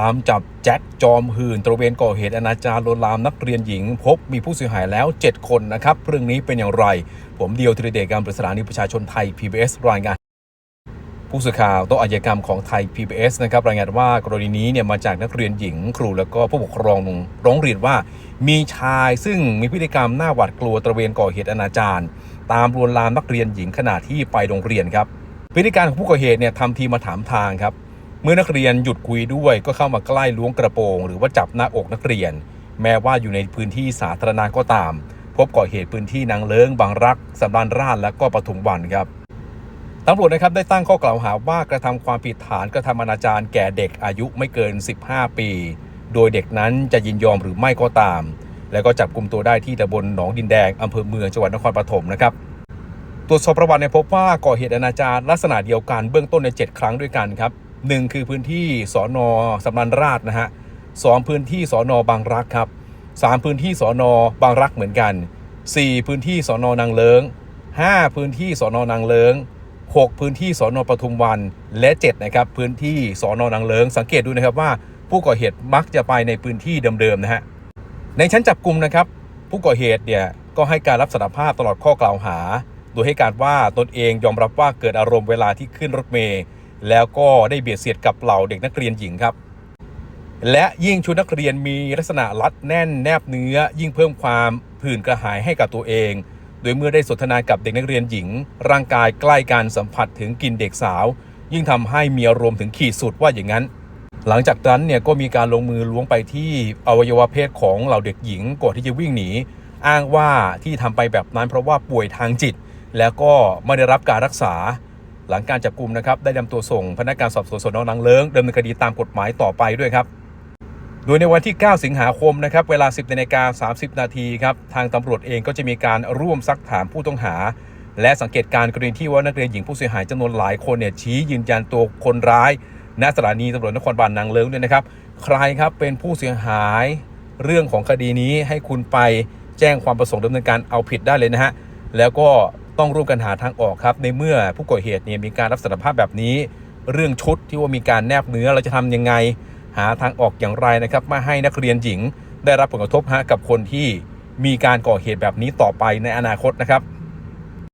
ตามจับแจ็คจอมหื่นตระเวนก่อเหตุอนาจารลวนลามนักเรียนหญิง พบมีผู้เสียหายแล้ว 7 คนนะครับ เรื่องนี้เป็นอย่างไร ผมเดียวธีรเดชการประสานนิประชาชนไทย PBS รายงานผู้สื่อข่าวโต๊ะอาชญากรรมของไทย PBS นะครับรายงานว่ากรณีนี้เนี่ยมาจากนักเรียนหญิงครูแล้วก็ผู้ปกครองร้องเรียนว่า มีชายซึ่งมีพฤติกรรมหน้าหวาดกลัวตระเวนก่อเหตุอนาจารตามลวนลามนักเรียนหญิงขณะที่ไปโรงเรียนครับพฤติการของผู้ก่อเหตุเนี่ยทำทีมาถามทางครับ เมื่อนักเรียนหยุดคุยด้วยก็เข้ามาใกล้ล้วงกระโปรง หรือว่าจับหน้าอกนักเรียน แม้ว่าอยู่ในพื้นที่สาธารณะก็ตาม พบก่อเหตุพื้นที่นางเลิ้งบางรักสำรานราชและก็ปทุมวันครับตำรวจนะครับได้ตั้งข้อกล่าวหาว่ากระทำความผิดฐานกระทำอนาจารแก่เด็กอายุไม่เกิน 15 ปี โดยเด็กนั้นจะยินยอมหรือไม่ก็ตาม แล้วก็จับกลุ่มตัวได้ที่ตำบลหนองดินแดงอำเภอเมืองจังหวัดนครปฐมนะครับตรวจสอบประวัติเนี่ยพบว่าก่อเหตุอนาจารลักษณะเดียวกันเบื้องต้นใน 7 ครั้งด้วยกันครับ หนึ่งคือพื้นที่สอนอสำนันราชนะฮะสองพื้นที่สอนอบางรักครับสามพื้นที่สอนอบางรักเหมือนกันสี่พื้นที่สอนอนางเลิงห้าพื้นที่สอนอนางเลิงหกพื้นที่สอนอปทุมวันและเจ็ดนะครับพื้นที่สอนอนางเลิง สังเกตดูนะครับว่าผู้ก่อเหตุมักจะไปในพื้นที่เดิมๆนะฮะในชั้นจับกลุ่มนะครับผู้ก่อเหตุเนี่ยก็ให้การรับสารภาพตลอดข้อกล่าวหา โดยให้การว่าตนเองยอมรับว่าเกิดอารมณ์เวลาที่ขึ้นรถเมล์ แล้วก็ได้เบียดเสียดกับเหล่าเด็กนักเรียนหญิงครับ และยิ่งชุดนักเรียนมีลักษณะรัดแน่นแนบเนื้อ ยิ่งเพิ่มความผื่นกระหายให้กับตัวเอง โดยเมื่อได้สนทนากับเด็กนักเรียนหญิง ร่างกายใกล้การสัมผัสถึงกลิ่นเด็กสาว ยิ่งทำให้มีอารมณ์ถึงขีดสุดว่าอย่างนั้น หลังจากนั้นเนี่ยก็มีการลงมือล้วงไปที่อวัยวะเพศของเหล่าเด็กหญิงก่อนที่จะวิ่งหนีอ้างว่าที่ทำไปแบบนั้นเพราะว่าป่วยทางจิต แล้วก็ไม่ได้รับการรักษา หลังการจับกลุ่มนะครับได้นำตัวส่งพนักงานสอบสวนสนนางเลิ้งดำเนินคดีตามกฎหมายต่อไปด้วยครับ โดยในวันที่ 9 สิงหาคมนะครับเวลา 10นาฬิกา30 นาทีครับทางตำรวจเองก็จะมีการร่วมซักถามผู้ต้องหา และสังเกตการณ์กรณีที่ว่านักเรียนหญิงผู้เสียหายจำนวนหลายคนเนี่ยชี้ยืนยันตัวคนร้ายณสถานีตำรวจนครบาลนางเลิ้งด้วยนะครับ ใครครับเป็นผู้เสียหายเรื่องของคดีนี้ให้คุณไปแจ้งความประสงค์ดำเนินการเอาผิดได้เลยนะฮะแล้วก็ ต้องร่วมกันหาทางออกครับในเมื่อผู้ก่อเหตุเนี่ยมีการรับสารภาพแบบนี้ เรื่องชุดที่ว่ามีการแนบเนื้อเราจะทำยังไง หาทางออกอย่างไรนะครับมาให้นักเรียนหญิง ได้รับผลกระทบฮะกับคนที่มีการก่อเหตุแบบนี้ต่อไปในอนาคตนะครับ